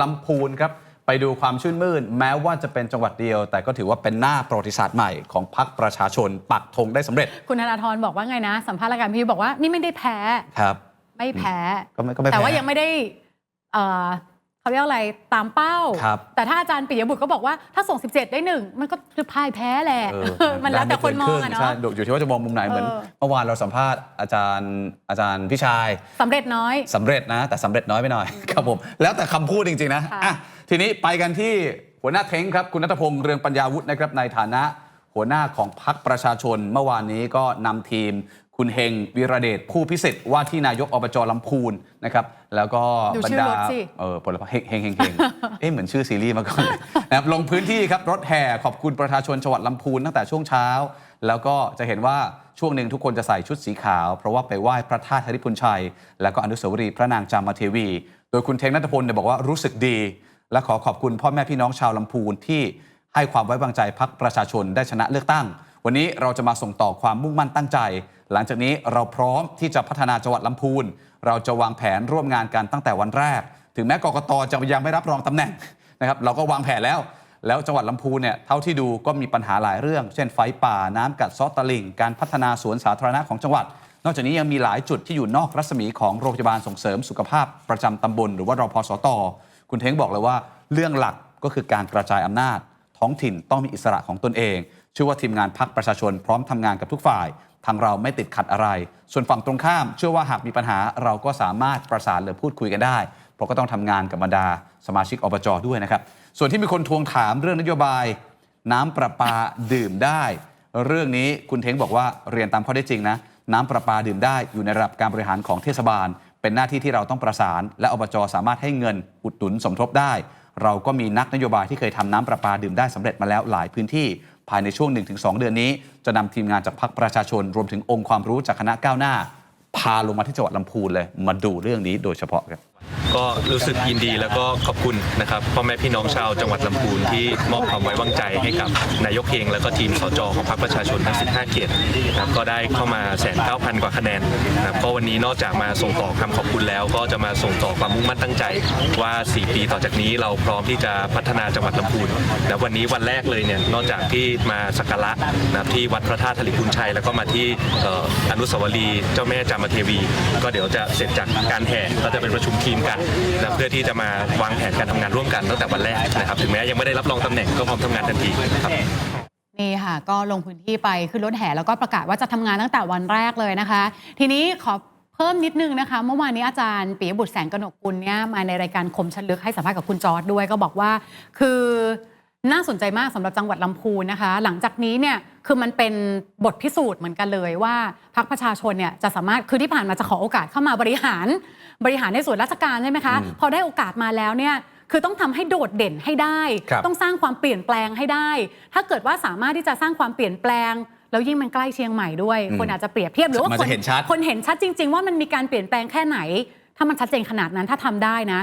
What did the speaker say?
ลำพูนครับ ไปดูความชื่นมื่น แม้ว่าจะเป็นจังหวัดเดียว แต่ก็ถือว่าเป็นหน้าประวัติศาสตร์ใหม่ของพรรคประชาชนปักธงได้สำเร็จ คุณธนาธรบอกว่าไงนะ สัมภาษณ์รายการพี่บอกว่านี่ไม่ได้แพ้ ครับ ไม่แพ้ ก็ไม่ก็ไม่แต่ว่าแพ้ ยังไม่ได้เอ่อ เขาเรียกอะไรตามเป้า ครับแต่ถ้าอาจารย์ปิยบุตรก็บอกว่าถ้าส่ง 17 ได้หนึ่งมันก็คือพ่ายแพ้แหละเออมันแล้วแต่คนมองอะใช่เนาะ อยู่ที่ว่าจะมองมุมไหนเหมือนเออ เมื่อวานเราสัมภาษณ์อาจารย์อาจารย์พี่ชาย สำเร็จน้อย สำเร็จนะ แต่สำเร็จน้อยไปหน่อย ครับผม แล้วแต่คำพูดจริง ๆ นะค่ะอะทีนี้ไปกันที่หัวหน้าเท้งครับ คุณนัทพงศ์เรืองปัญญาวุฒินะครับในฐานะ หัวหน้าของพรรคประชาชนเมื่อวานนี้ก็นำทีม คุณเฮงวีระเดชผู้พิสิทธิ์ว่าที่นายกอบจลำพูนนะครับแล้วก็ดูบรชื่รอดารถสิเออผลไม้เฮงเฮงเฮงเอ๊ะเหมือนชื่อซีรีส์มาก่อนเลยนะครับลงพื้นที่ครับรถแห่ขอบคุณประชาชนจังหวัดลำพูนตั้งแต่ช่วงเช้า แล้วก็จะเห็นว่าช่วงหนึ่งทุกคนจะใส่ชุดสีขาว เพราะว่าไปไหว้พระธาตุธริพุนชัย แล้วก็อนุสาวรีย์พระนางจามเทวี โดยคุณเทงนัทพลเนี่ยบอกว่ารู้สึกดี และขอขอบคุณพ่อแม่พี่น้องชาวลำพูนที่ให้ความไว้วางใจพักประชาชนได้ชนะเลือกตั้ง วันนี้เราจะมาส่งต่อความมุ่งมั่นตั้งใจ หลังจากนี้เราพร้อมที่จะพัฒนาจังหวัดลำพูน เราจะวางแผนร่วมงานกันตั้งแต่วันแรก ถึงแม้กกตจะยังไม่รับรองตำแหน่งนะครับเราก็วางแผนแล้ว แล้วจังหวัดลำพูนเนี่ยเท่าที่ดูก็มีปัญหาหลายเรื่อง เช่นไฟป่าน้ำกัดซาะตลิ่ง การพัฒนาสวนสาธารณะของจังหวัด นอกจากนี้ยังมีหลายจุดที่อยู่นอกรัศมีของโรงพยาบาลส่งเสริมสุขภาพประจำตำบล หรือว่ารพสต คุณเท้งบอกเลยว่าเรื่องหลักก็คือการกระจายอำนาจ ท้องถิ่นต้องมีอิสระของตนเอง ชื่อว่าทีมงานพักประชาชนพร้อมทำงานกับทุกฝ่าย ทางเราไม่ติดขัดอะไร ส่วนฝั่งตรงข้าม เชื่อว่าหากมีปัญหาเราก็สามารถประสานหรือพูดคุยกันได้ เพราะก็ต้องทำงานกับบรรดาสมาชิกอบจด้วยนะครับ ส่วนที่มีคนทวงถามเรื่องนโยบาย น้ำประปาดื่มได้ เรื่องนี้คุณเท้งบอกว่าเรียนตามข้อได้จริงนะน้ำประปาดื่มได้อยู่ในระดับการบริหารของเทศบาล เป็นหน้าที่ที่เราต้องประสาน และอบจสามารถให้เงินอุดหนุนสมทบได้ เราก็มีนักนโยบายที่เคยทำน้ำประปาดื่มได้สำเร็จมาแล้วหลายพื้นที่ ภายในช่วง 1-2 เดือนนี้ จะนำทีมงานจากพรรคประชาชน รวมถึงองค์ความรู้จากคณะก้าวหน้า พาลงมาที่จังหวัดลำพูนเลย มาดูเรื่องนี้โดยเฉพาะครับ ก็รู้สึกยินดีแล้วก็ขอบคุณนะครับพ่อแม่พี่น้องชาวจังหวัดลำพูนที่มอบความไว้วางใจให้กับนายกเฮงแล้วก็ทีมสจของพรรคประชาชนทั้ง 15 เขตนะครับก็ได้เข้ามาแสนเก้าพันกว่าคะแนนนะครับก็วันนี้นอกจากมาส่งต่อคำขอบคุณแล้ว ก็จะมาส่งต่อความมุ่งมั่นตั้งใจว่า 4 ปีต่อจากนี้เราพร้อมที่จะพัฒนาจังหวัดลำพูนและวันนี้วันแรกเลยเนี่ยนอกจากที่มาสักการะนะครับที่วัดพระธาตุธริพุนชัย แล้วก็มาที่อออนุสาวรีย์เจ้าแม่จามเทวี ก็เดี๋ยวจะเสร็จจากการแห่ก็จะเป็นประชุมทีมกันนะเพื่อที่จะมาวางแผนการทำงานร่วมกันตั้งแต่วันแรกนะครับถึงแม้ยังไม่ได้รับรองตำแหน่งก็พร้อมทำงานทันทีครับ นี่ค่ะ ก็ลงพื้นที่ไปขึ้นรถแห่แล้วก็ประกาศว่าจะทำงานตั้งแต่วันแรกเลยนะคะ ทีนี้ขอเพิ่มนิดนึงนะคะ เมื่อวานนี้อาจารย์ปิยบุตรแสงกนกกุลเนี่ยมาในรายการคมชันลึกให้สัมภาษณ์กับคุณจอร์ดด้วยก็บอกว่าคือ น่าสนใจมากสำหรับจังหวัดลำพูนนะคะ หลังจากนี้เนี่ยคือมันเป็นบทพิสูจน์เหมือนกันเลยว่าพรรคประชาชนเนี่ยจะสามารถคือที่ผ่านมาจะขอโอกาสเข้ามาบริหารบริหารในส่วนราชการใช่ไหมคะอืมพอได้โอกาสมาแล้วเนี่ยคือต้องทำให้โดดเด่นให้ได้ครับต้องสร้างความเปลี่ยนแปลงให้ได้ ถ้าเกิดว่าสามารถที่จะสร้างความเปลี่ยนแปลงแล้วยิ่งมันใกล้เชียงใหม่ด้วยอืมคนอาจจะเปรียบเทียบหรือว่ามันคจะเห็นชัดคนเห็นชัดจริง ๆ ว่ามันมีการเปลี่ยนแปลงแค่ไหน ถ้ามันชัดเจนขนาดนั้นถ้าทำได้นะ